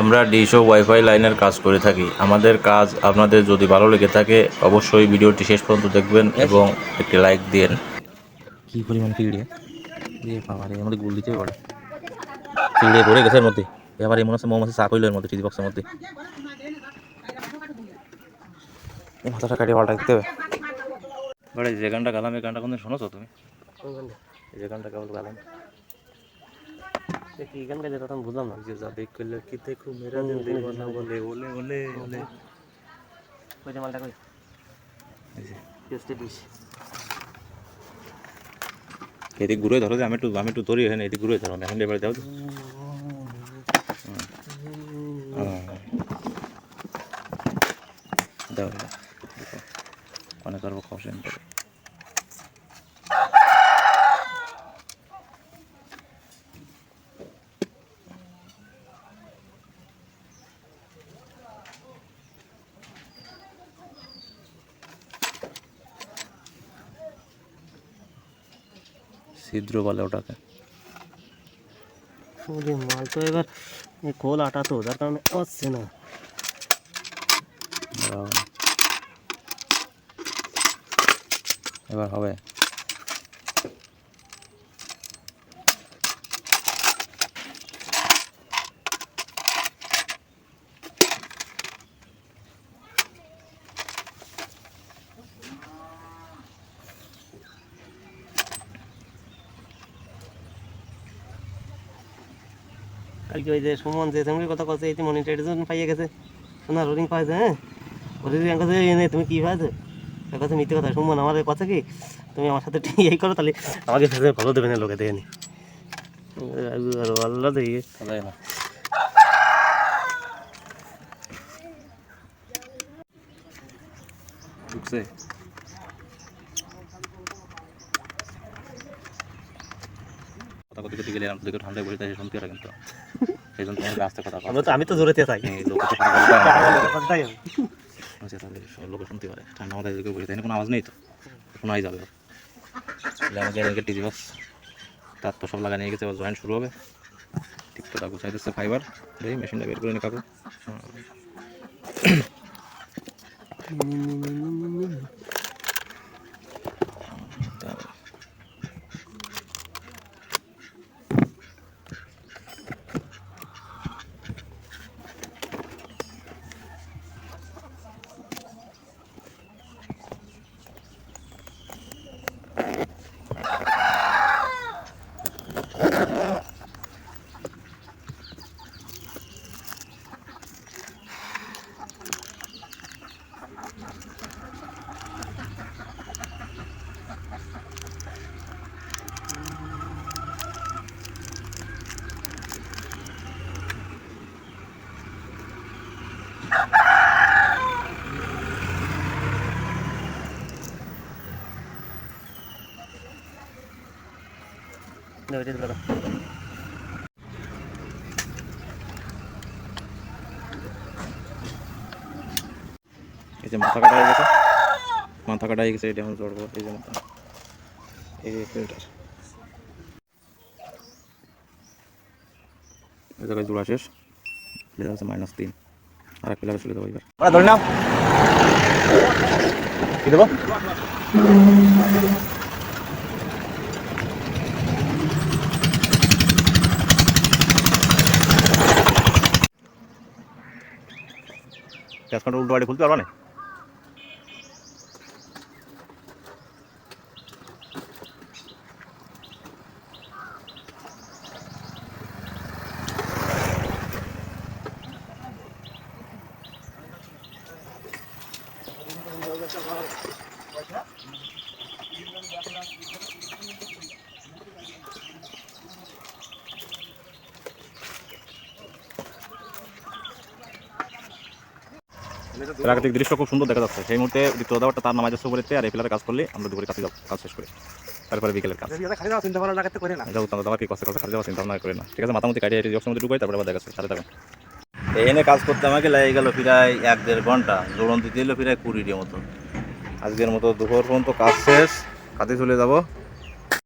আমরা ডিশ ও ওয়াইফাই লাইনের কাজ করে থাকি। আমাদের কাজ আপনাদের যদি ভালো লেগে থাকে অবশ্যই ভিডিওটি শেষ পর্যন্ত দেখবেন এবং একটি লাইক দিন কি পরিমাণ পিড়ে? এ বাবা রে আমাদের গুল দিতে পারে। পিড়ে ভরে গেছে এর মধ্যে। এবার এই মনে হচ্ছে মৌমাছি চাপ হইল এর মধ্যে টিজি বক্সের মধ্যে। এই মাথাটা কাটিয়ে পাল্টা দিতে হবে। বড় যে গানটা গালাম এই গানটা কোনদিন শোনোছো তুমি? এই যে গানটা কেবল গালাম। কি গান গাইলে তখন বুঝলাম না। যে যাবে করলে কি দেখো মেরা দিল দিওয়ানা বলে ওলে ওলে ওলে কই মালটা কই? এই যে। টেস্টে ডিশ এদিক ঘুরে ধরো যে আমি একটু আমি একটু ধরি এখানে এদিক ঘুরে ধরো এখন এবারে দাও করে। ছিদ্র বলে ওটাকে। ওরে মাল তো এবার এই খোল আটা তো যার কারণে আসছে না। দাও। এবার হবে। কালকে ওই যে সুমন যে তুমি কথা কথা এই মনিটাইজেশন পাইয়ে গেছে। শোনা রোলিং পাইছে হ্যাঁ? রোলিং কথা এনে তুমি কি পাইছো তার কথা মিথ্যে কথা। সুমন, আমার কথা কি? তুমি আমার সাথে এই করো, তাহলে আমাকে ফেসে ভালো দেবে না লোকে, দেখে নি। আল্লাহ দেখি। ঢুকছে। কথা করতে গেলে আমি ঠান্ডায় বসে তাই শুনতে পারে কিন্তু। সেই জন্য তোমার আস্তে কথা আমরা তো আমি তো জোরে চাই এই লোক শুনতে পারে ঠান্ডা মাথায় বসে তাই কোনো আওয়াজ নেই তো? শোনাই যাবে। তাহলে আমাকে এদিকে টিজি বক্স তার তো সব লাগা নিয়ে গেছে এবার জয়েন্ট শুরু হবে। টিপটা গুছাই দিচ্ছে ফাইবার এই মেশিনটা বের করে নি কাকু। হুম। ওইটা দিলাম এই যে মাথা কাটা হয়ে গেছে। মাথা কাটা হয়ে গেছে এটা এখন জড়বো। এই যে মাথা। এই ফিল্টার এই জায়গায় জোড়া শেষ। প্লেয়ার আছে মাইনাস তিন। আর এক প্লেয়ার চলে যাব এবার। ধরে নাও। কি দেবো? কাউন্টার উল্টো বাড়ি খুলতে পারবা না? প্রাকৃতিক দৃশ্য খুব সুন্দর দেখা যাচ্ছে। সেই মুহূর্তে দ্বিতীয় দাবারটা তার নামাজ যাচ্ছে উপরেতে আর এই পিলারে কাজ করলে আমরা দুপুরে কাছে যাব কাজ শেষ করে। তারপরে বিকেলের কাজ। যাব দাবার কি কষ্ট কষ্ট খালি যাওয়া চিন্তা ভাবনা করে না। ঠিক আছে মাথামতি কাটিয়ে এটি জক্সের মধ্যে ঢুকাই তারপরে আবার দেখা যাচ্ছে সাথে থাকুন। এনে কাজ করতে আমাকে লেগে গেল প্রায় এক দেড় ঘণ্টা জোড়ন দিতে এলো প্রায় কুড়িটির মতো। আজকের মতো দুপুর পর্যন্ত কাজ শেষ কাজে চলে যাব।